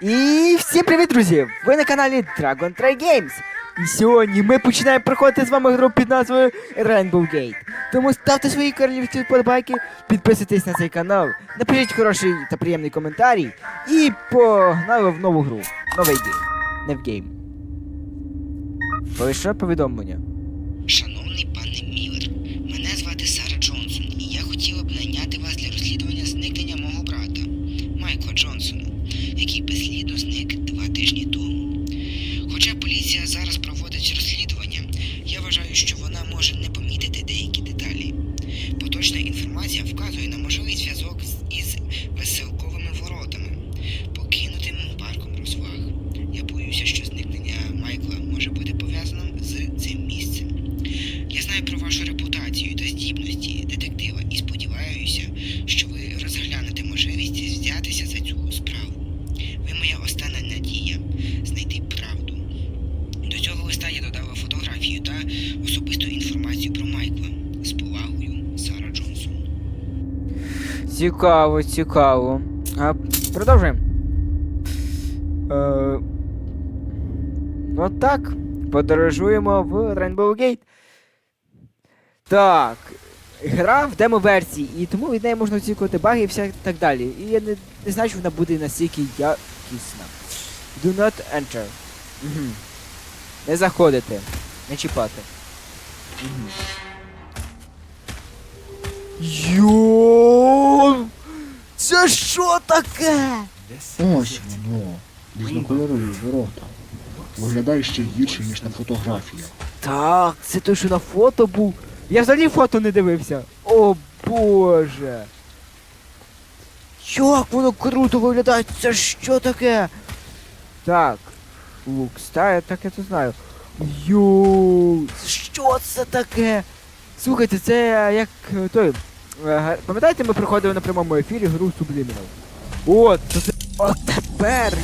І всім привіт, друзі! Ви на каналі Dragon Try Games. І сьогодні ми починаємо проходити з вами гру під назвою Rainbow Gate. Тому ставте свої королівські вподобайки, підписуйтесь на цей канал, напишіть хороший та приємний коментарій і погнали в нову гру. Новий гейм. Не в гейм. Лише повідомлення. Шановний пане Міллер, Цікаво, цікаво. А, продовжуємо. Е, ну так, подорожуємо в Rainbow Gate. Так. Гра в демо-версії, і тому від неї можна очікувати баги і все так далі. І я не, не знаю, що вона буде настільки якісна. Do not enter. Угу. Не заходити. Не чіпати. Угу. Йо! Це що таке? Ось воно. Різнокольорові ворота. Виглядає ще гірше, ніж на фотографіях. Так, це той, що на фото був. Я взагалі фото не дивився. О боже. Як воно круто виглядає, це що таке? Так. Лук, стає, так я то знаю. Йоу, що це таке? Слухайте, це як той. Е, Пам'ятаєте, ми проходили на прямому ефірі гру Subliminal? От, то це. От тепер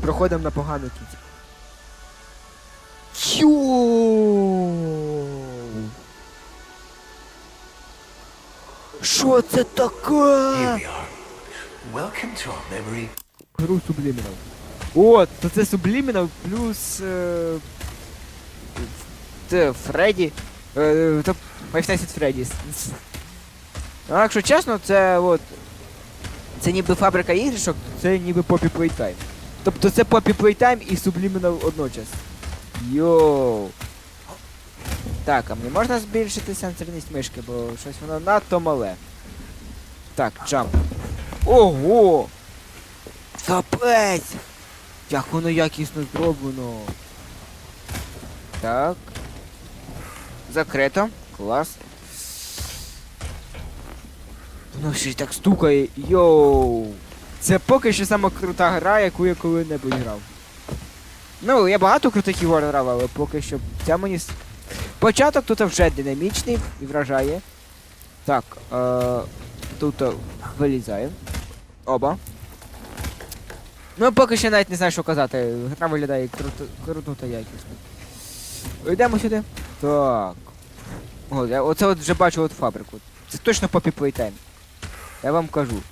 проходимо на погану кінці. Йоу! Що це таке? Гру Subliminal. От, то це Subliminal плюс. Е, це Фредді. Е, Nights at Freddy's. Ну, якщо чесно, це от. Це ніби фабрика іграшок, це ніби Poppy Playtime. Тобто це Poppy Playtime і Subliminal одночас. Йоу. Так, а мені можна збільшити сенсорність мишки, бо щось воно надто мале. Так, джамп. Ого! Капець! Як воно якісно зроблено. Так. Закрито. Клас. Ще й так стукає. Йоу! Це поки що сама крута гра, яку я коли-небудь грав. Ну, я багато крутих ігор грав, але поки що ця мені. Початок тут вже динамічний і вражає. Так, е, тут е, вилізає. Оба. Ну, поки що навіть не знаю, що казати. Гра виглядає круто, та якісно. Йдемо сюди. Так. О, я оце от вже бачу от фабрику. Це точно Poppy Playtime. Я вам кажу.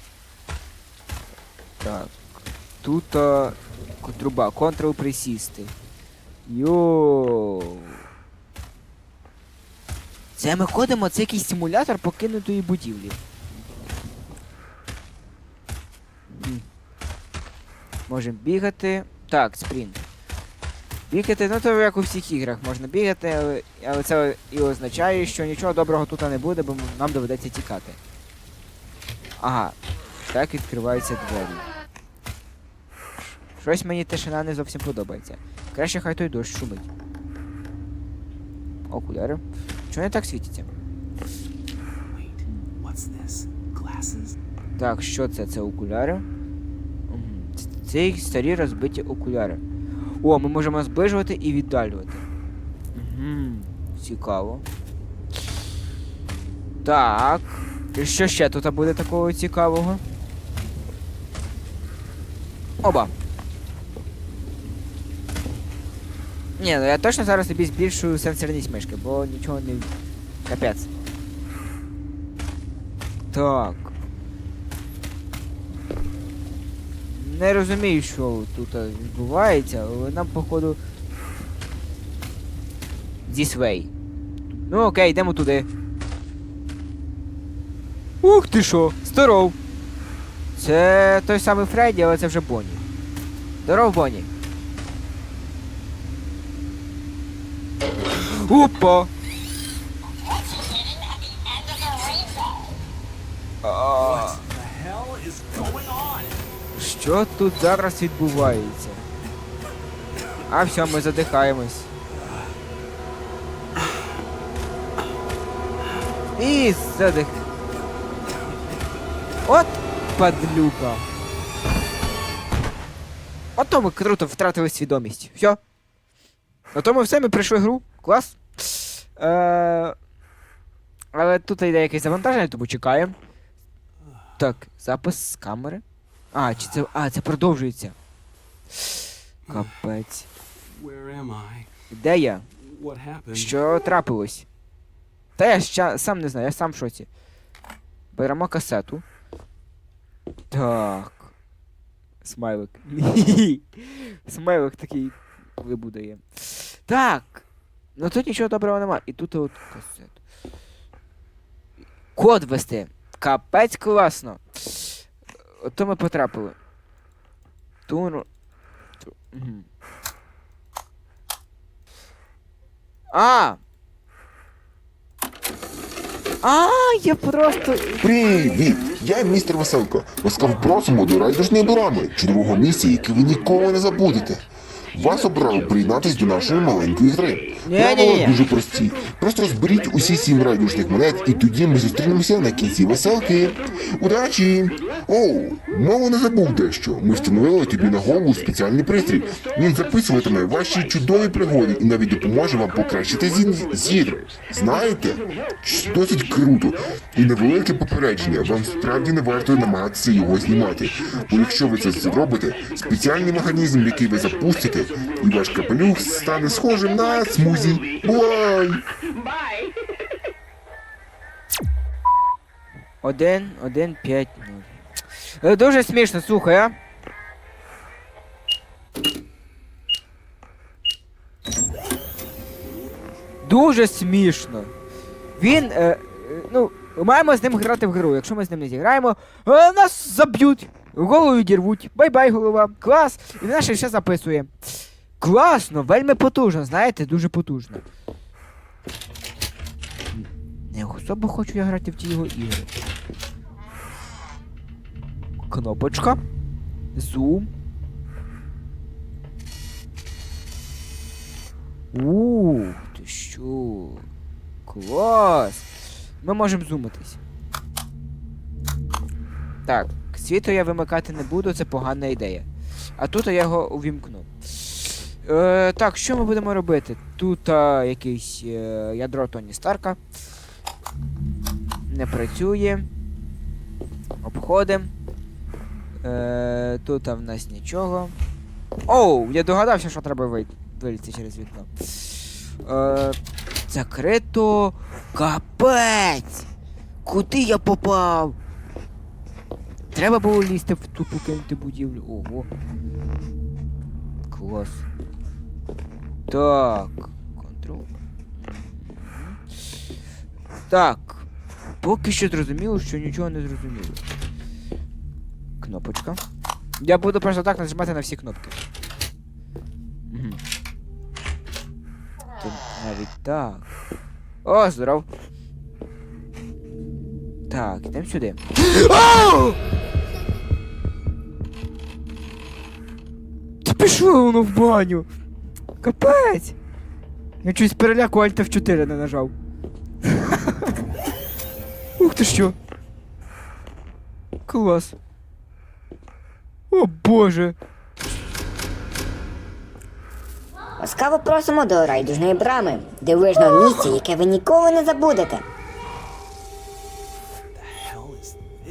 Так. Тут а, труба, контрол присісти. Йоу. Це ми ходимо, це якийсь симулятор покинутої будівлі. Можемо бігати. Так, спринт. Бігати, ну то як у всіх іграх можна бігати, але, але це і означає, що нічого доброго тут не буде, бо нам доведеться тікати. Ага. Так відкриваються двері. Щось мені тишина не зовсім подобається. Краще хай той дощ шумить. Окуляри. Чого не так світяться? Так, що це? Це окуляри. Це їх старі розбиті окуляри. О, ми можемо зближувати і віддалювати. Угу. Цікаво. Так. Що ще тут буде такого цікавого? Оба. Ні, ну я точно зараз собі збільшую сенсорність мишки, бо нічого не. Капець. Так. Не розумію, що тут відбувається, але нам, походу. This way. Ну окей, йдемо туди. Ух ти що! Здоров! Це той самий Фредді, але це вже Бонні. Здоров, Бонні. Опа! А? Що тут зараз відбувається? А все, ми задихаємось. І задих. От падлюка. Ото ми круто втратили свідомість. Все. На тому все, ми пройшли гру. Клас. Е... Але тут йде якесь завантаження, тому чекаємо. Так, запис з камери. А, чи це. А, це продовжується. Капець. Де я? Що трапилось? Та я ща, сам не знаю, я сам в шоці. Беремо касету. Так. Смайлик. Смайлик такий вибудає. Так. Ну тут нічого доброго нема. І тут от касету. Код вести. Капець класно. Ото ми потрапили. Ту... Ту... А! А, я просто. Привіт! Я містер Василко. Ласкаво просимо до райдужної брами, чудового місця, яке ви ніколи не забудете. Вас обрали приєднатись до нашої маленької гри. Правила дуже прості. Просто зберіть усі сім райдужних монет, і тоді ми зустрінемося на кінці веселки. Удачі! Оу, мало не забув дещо. Ми встановили тобі на голову спеціальний пристрій. Він записуватиме ваші чудові пригоди і навіть допоможе вам покращити зі- зір. Знаєте? Досить круто. І невелике попередження. Вам справді не варто намагатися його знімати. Бо якщо ви це зробите, спеціальний механізм, який ви запустите, і ваш капелюх стане схожим на смузі. Бувай! Один, один, п'ять, нуль. Е, Дуже смішно, слухай, а? Дуже смішно. Він. Е, е, ну, маємо з ним грати в гру. Якщо ми з ним не зіграємо, е, нас заб'ють. Голову відірвуть. Бай-бай, голова. Клас. І наше ще записує. Класно, вельми потужно, знаєте, дуже потужно. Не особо хочу я грати в ті його ігри. Кнопочка. Зум. Ууу, ти що? Клас! Ми можемо зумитись. Так, світло я вимикати не буду, це погана ідея. А тут я його увімкну. Е, так, що ми будемо робити? Тут а, якийсь е, ядро Тоні Старка. Не працює. Обходимо. Е, тут а в нас нічого. Оу, я догадався, що треба вийти. Вилізти через вікно. Е, закрито. Капець! Куди я попав? Треба було лізти в ту покинути будівлю. Ого. Клас. Так. Контрол. Так. Поки що зрозуміло, що нічого не зрозуміло. Кнопочка. Я буду просто так нажимати на всі кнопки. Навіть так. О, здоров. Так, йдемо сюди. пішло воно в баню. Капець. Я чусь переляку Альта в 4 не нажав. Ух ти що. Клас. О боже. Ласкаво просимо до райдужної брами, дивижного місця, яке ви ніколи не забудете.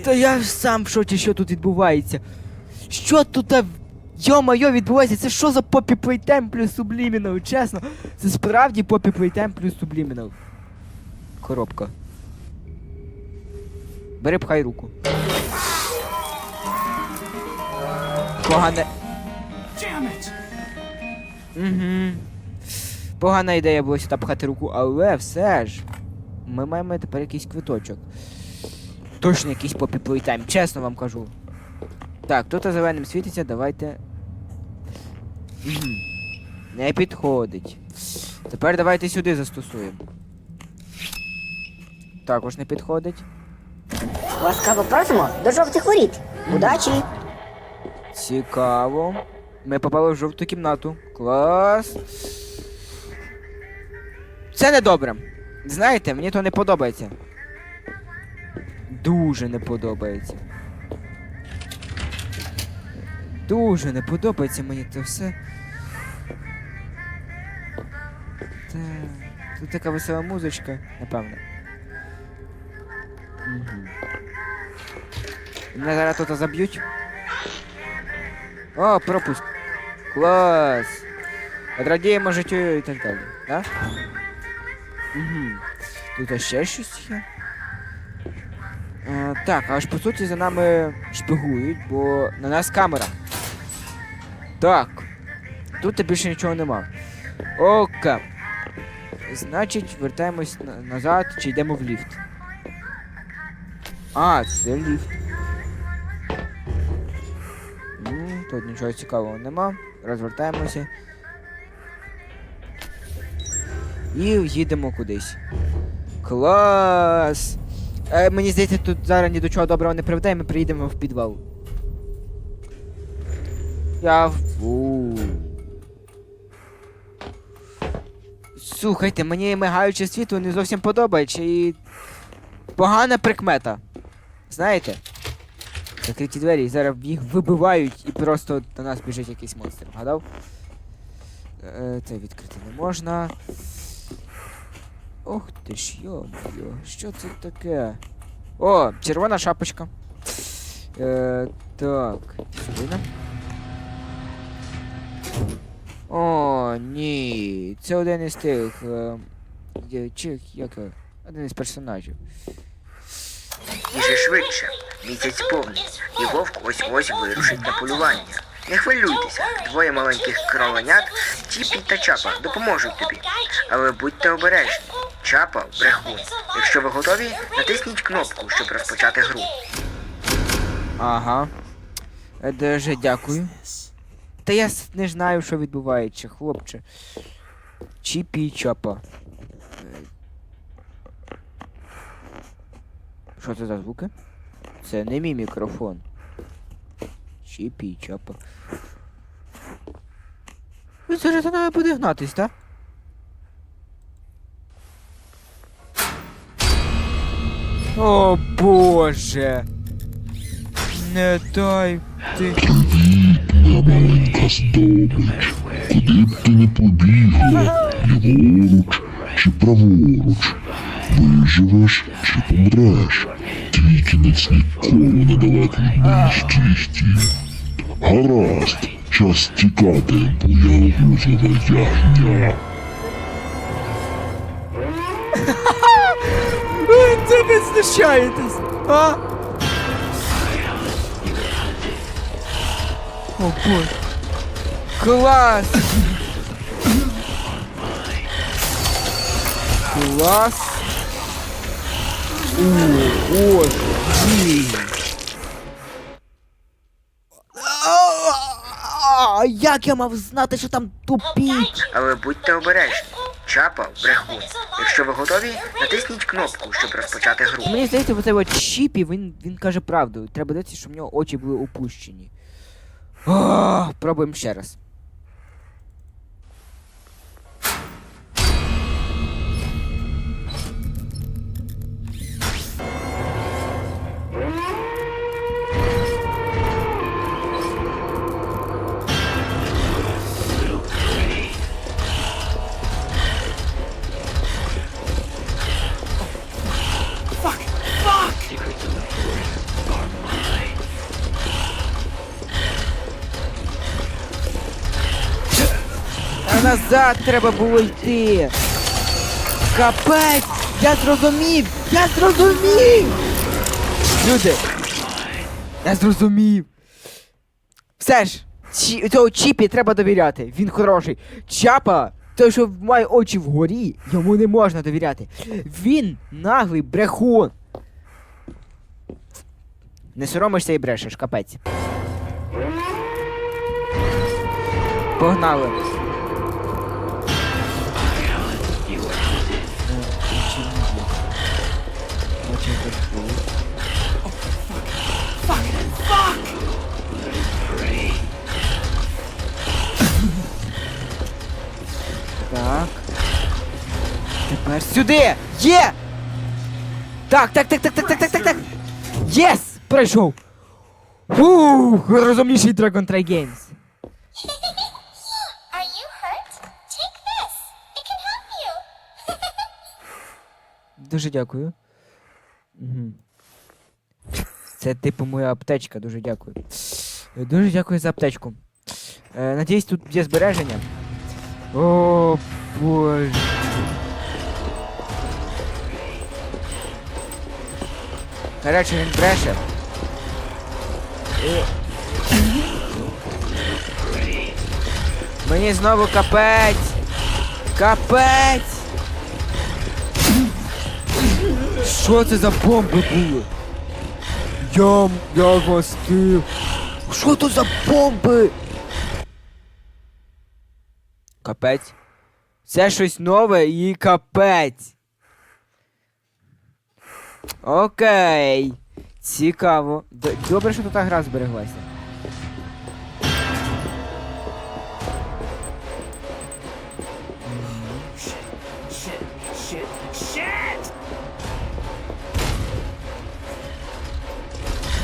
Та я ж сам в шоці, що тут відбувається. Що тут, а, йо-моє, відбувається? Це що за попі плейтайм плюс сублімінал? Чесно, це справді попі плейтайм плюс сублімінал. Коробка. Бери пхай руку. It! Угу. Погана ідея була сюди пхати руку, але все ж. Ми маємо тепер якийсь квиточок. Точно якийсь попі плейтайм, чесно вам кажу. Так, тут зеленим світиться, давайте. Угу. Не підходить. Тепер давайте сюди застосуємо. Також не підходить. Ласкаво просимо до жовтих воріт. Удачі! Цікаво. Ми попали в жовту кімнату. Клас. Це не добре. Знаєте, мені то не подобається. Дуже не подобається. Дуже не подобається мені це все. Тут така весела музичка, напевно. Угу. Мене зараз тут заб'ють. О, пропуск. Клас. Радіємо життю і так далі, да? Угу. Тут ще щось є. Е, так, аж по суті за нами шпигують, бо на нас камера. Так. Тут більше нічого нема. Ока. Значить, вертаємось на- назад чи йдемо в ліфт. А, це ліфт. Ну, тут нічого цікавого нема. Розвертаємося. І їдемо кудись. Клас! Е, мені здається, тут зараз ні до чого доброго не приведе, ми приїдемо в підвал. Я в. Слухайте, мені мигаюче світло не зовсім подобається і. Погана прикмета. Знаєте? Закриті двері, і зараз їх вибивають і просто до нас біжить якийсь монстр. Вгадав? Е, це відкрити не можна. Ох ти ж йо-моє, що це таке? О, червона шапочка. Е, так, сюди. О, ні. Це один із тих. Е, чи, як, один із персонажів. Їже швидше. Місяць повний, і вовк ось ось вирушить на полювання. Не хвилюйтеся, двоє маленьких кроленят, Тіпі та Чапа, допоможуть тобі. Але будьте обережні. Чапа брехун. Якщо ви готові, натисніть кнопку, щоб розпочати гру. Ага. Е, Дуже дякую. Та я не знаю, що відбувається, хлопче. Чіпі чапа. Е, Що це за звуки? Це не мій мікрофон. Чіпі чапа. Він зараз за нами буде гнатись, так? О боже! Не дай ти. Моя маленька здобич, куди б ти не побігла, ліворуч чи праворуч, виживеш чи помреш, твій кінець ніколи недалеко від нещисті. Гаразд, час тікати, бо я гузове ягня. Ви знущаєтесь, а? О боже. Клас! Клас! О, боже, ні. А, Як я мав знати, що там тупік? Але будьте обережні. Чапа брехун. Якщо ви готові, натисніть кнопку, щоб розпочати гру. Мені здається, оцей от Чіпі, він, він каже правду. Треба дивитися, щоб в нього очі були опущені. О, пробуємо ще раз. Назад треба було йти. Капець! Я зрозумів! Я зрозумів! Люди! Я зрозумів! Все ж, чі, цього чіпі треба довіряти. Він хороший. Чапа, той, що має очі вгорі, йому не можна довіряти. Він наглий брехун. Не соромишся і брешеш, капець. Погнали. Так. Тепер сюди! Є! Так, так, так, так, так, так, так, так, так. Єс! Пройшов! Фух, розумніший Dragon Try Games. Are you hurt? Take this. It can help you. Дуже дякую. Угу. Це типу моя аптечка, дуже дякую. Е, Дуже дякую за аптечку. Е, надіюсь, тут є збереження. О, боже. Коротше, він бреше. І... Мені знову капець! Капець! Що це за бомби були? Я, я вас кив. Що то за бомби? Капець. Це щось нове і капець. Окей. Цікаво. Добре, що тут гра збереглася.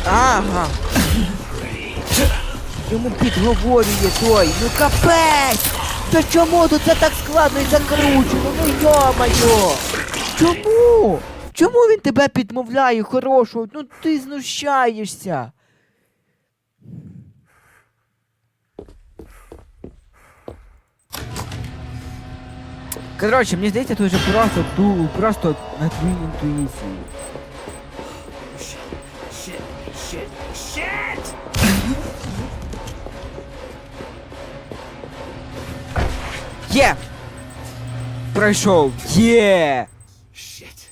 Ага. Йому підговорює той. Ну капець! Та чому тут це так складно і закручено? Ну йо-моє! Чому? Чому він тебе підмовляє хорошого? Ну ти знущаєшся. Коротше, мені здається, тут вже просто ту, просто на твою інтуїцію. Shit, shit, shit! Є! Пройшов! Є! Shit.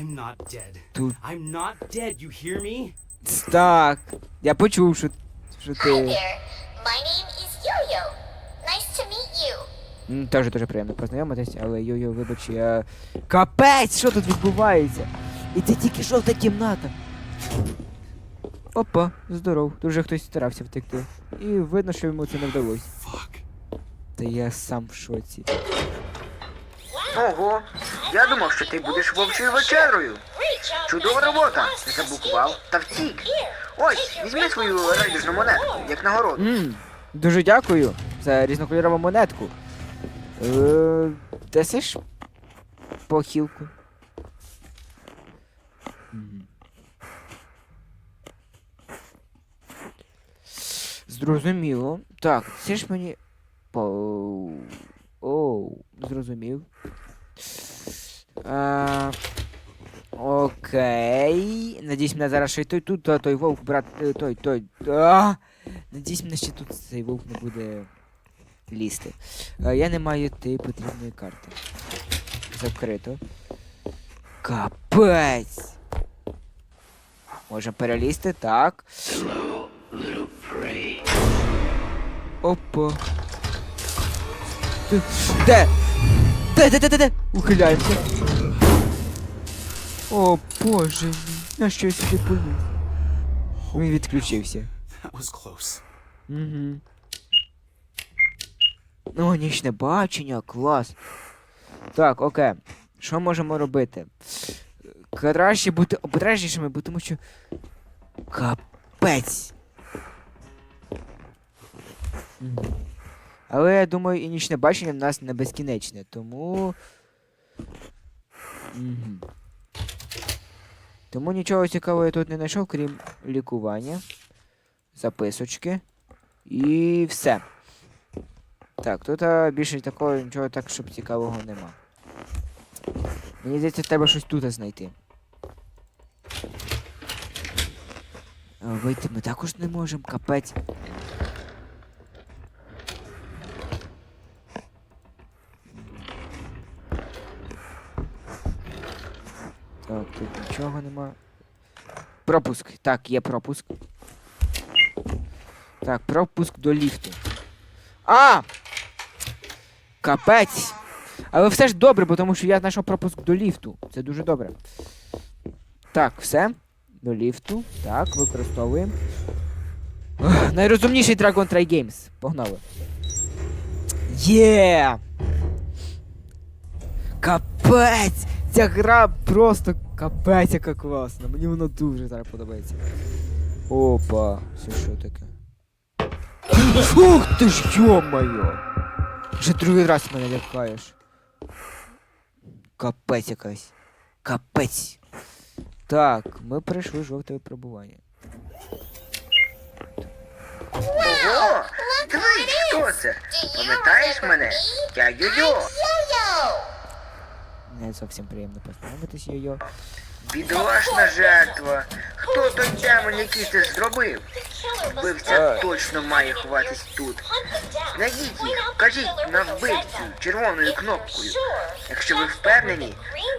I'm not dead. Тут- I'm not dead, you hear me? Так. Я почув, що, що Hi there. My name is Yo-Yo. Nice to meet you. М, Теж дуже приємно познайомитись, але йо-йо, вибач, я. Капець, що тут відбувається? І це тільки жовта кімната. Опа, здоров. Тут вже хтось старався втекти. І видно, що йому це не вдалося. Fuck. Та я сам в шоці. Ого, я думав, що ти будеш вовчою вечерою. Чудова робота. Заблокував та втік. Ось, візьми свою райдужну монету, як нагороду. Ммм, дуже дякую за різнокольорову монетку. Е, Дасиш похилку. Зрозуміло. Так, це ж мені. По... Оу, зрозумів. Окей. Надіюсь, мене зараз ще й той тут, а той вовк, брат, е, той, той. Надіюсь, мене ще тут цей вовк не буде лізти. Я не маю ти потрібної карти. Закрито. Капець! Можемо перелізти, так. Опа. Ти- Де? Де, де, де, де, де? Ухиляємося. О, боже мій. На що я сюди поліз? Він відключився. Угу. О, нічне бачення, клас. Так, окей. Що можемо робити? Краще бути обережнішими, бо тому що. Капець. Мгм. Але я думаю, і нічне бачення в нас не безкінечне, тому. Угу. Тому нічого цікавого я тут не знайшов, крім лікування, записочки. І все. Так, тут а, більше такого нічого так, щоб цікавого нема. Мені здається, треба щось тут знайти. Вийти ми також не можемо, капець. Так, тут нічого нема. Пропуск. Так, є пропуск. Так, пропуск до ліфту. А! Капець! Але все ж добре, бо тому що я знайшов пропуск до ліфту. Це дуже добре. Так, все. До ліфту. Так, використовуємо. Найрозумніший Dragon Try Games. Погнали. Є! Капець! Ця гра просто капець, яка класна. Мені вона дуже зараз подобається. Опа, це що таке? Ух ти ж йо-моє! Вже другий раз мене лякаєш. Капець якась. Капець. Так, ми пройшли жовте випробування. Ого! Дивись, хто це? Пам'ятаєш мене? Я Йо-Йо! Не зовсім приємно познайомитись, йо-йо. Бідолашна жертва. Хто той демон, який це зробив? Вбивця точно має ховатись тут. Знайдіть їх, кажіть на вбивцю червоною кнопкою. Якщо ви впевнені,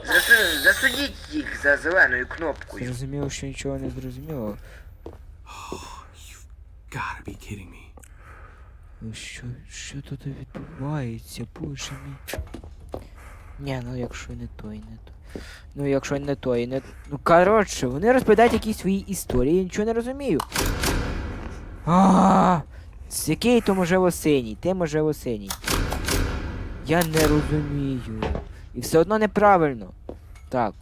засу- засудіть їх за зеленою кнопкою. Зрозуміло, що нічого не зрозуміло. Gotta be kidding me. Що, що тут відбувається, боже мій? Ні, ну якщо не то і не то. Ну якщо не то і не то. Ну коротше, вони розповідають якісь свої історії, я нічого не розумію. А, з який то можливо синій, ти можливо синій. Я не розумію. І все одно неправильно. Так.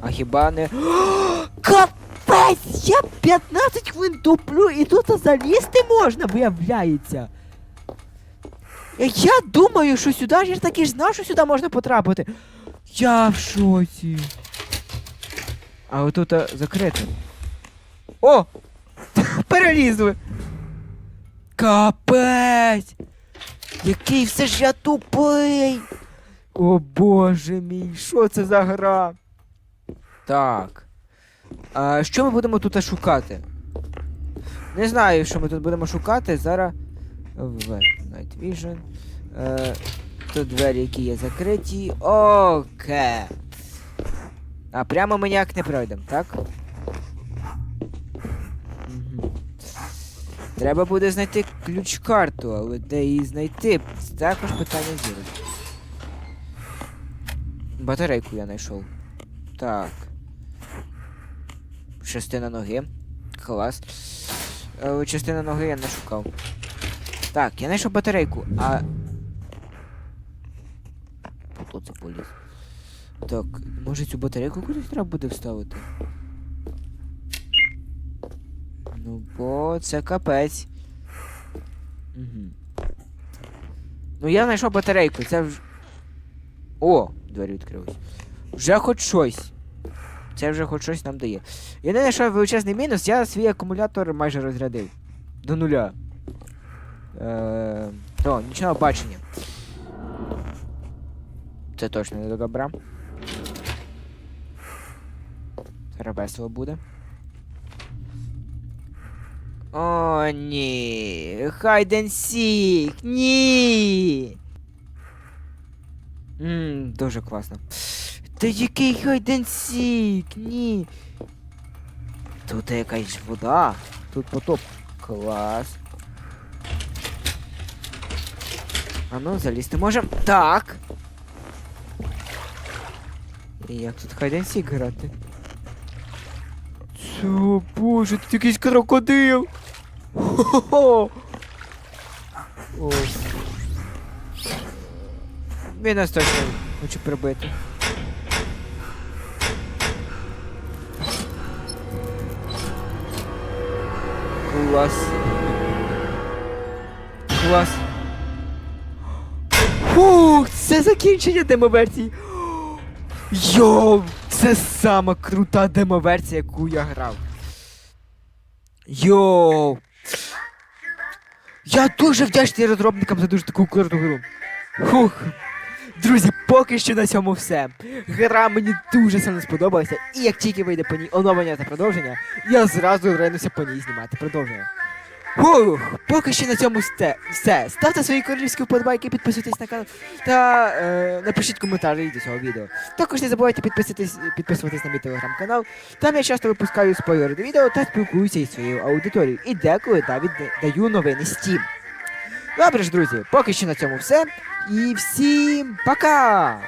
А хіба не. Капець! Я 15 хвилин туплю і тут залізти можна, виявляється. Я думаю, що сюди я ж таки ж знав, що сюди можна потрапити. Я в шоці. А отут а, закрито. О! Перелізли! Капець! Який все ж я тупий! О боже мій, що це за гра? Так. А що ми будемо тут шукати? Не знаю, що ми тут будемо шукати. Зараз. Night Vision. Е, тут двері, які є закриті. Окей. А прямо ми ніяк не пройдемо, так? Треба буде знайти ключ-карту, але де її знайти? Це також питання зірочки. Батарейку я знайшов. Так. Частина ноги. Клас. Е, частина ноги я не шукав. Так, я знайшов батарейку, а. Тут це поліз. Так, може цю батарейку кудись треба буде вставити? Ну, бо це капець. Угу. Ну я знайшов батарейку, це вже. О! Двері відкрились. Вже хоч щось. Це вже хоч щось нам дає. Єдине, що величезний мінус, я свій акумулятор майже розрядив. До нуля. Е, то, нічого бачення. Це точно не до добра. Весело буде. О, ні. Хайден сік. Ні. Ммм, дуже класно. Та який хайден сік? Ні. Тут якась вода. Тут потоп. Клас. А ну, залізти можем. Так. І як тут хайден сік грати? О, боже, тут якийсь крокодил. Хо-хо-хо. О. Він нас точно хоче прибити. Клас. Клас. Фух, це закінчення демоверсії. Йоу, це сама крута демоверсія, яку я грав. Йоу. Я дуже вдячний розробникам за дуже таку круту гру. Фух. Друзі, поки що на цьому все. Гра мені дуже сильно сподобалася, і як тільки вийде по ній оновлення та продовження, я зразу ринуся по ній знімати продовження. Фух, поки що на цьому сте- все. Ставте свої королівські вподобайки, підписуйтесь на канал та е, напишіть коментарі до цього відео. Також не забувайте підписатись, підписуватись на мій телеграм-канал. Там я часто випускаю спойлери до відео та спілкуюся із своєю аудиторією. І деколи навіть да- даю новини Steam. Добре ж, друзі, поки що на цьому все. І всім пока!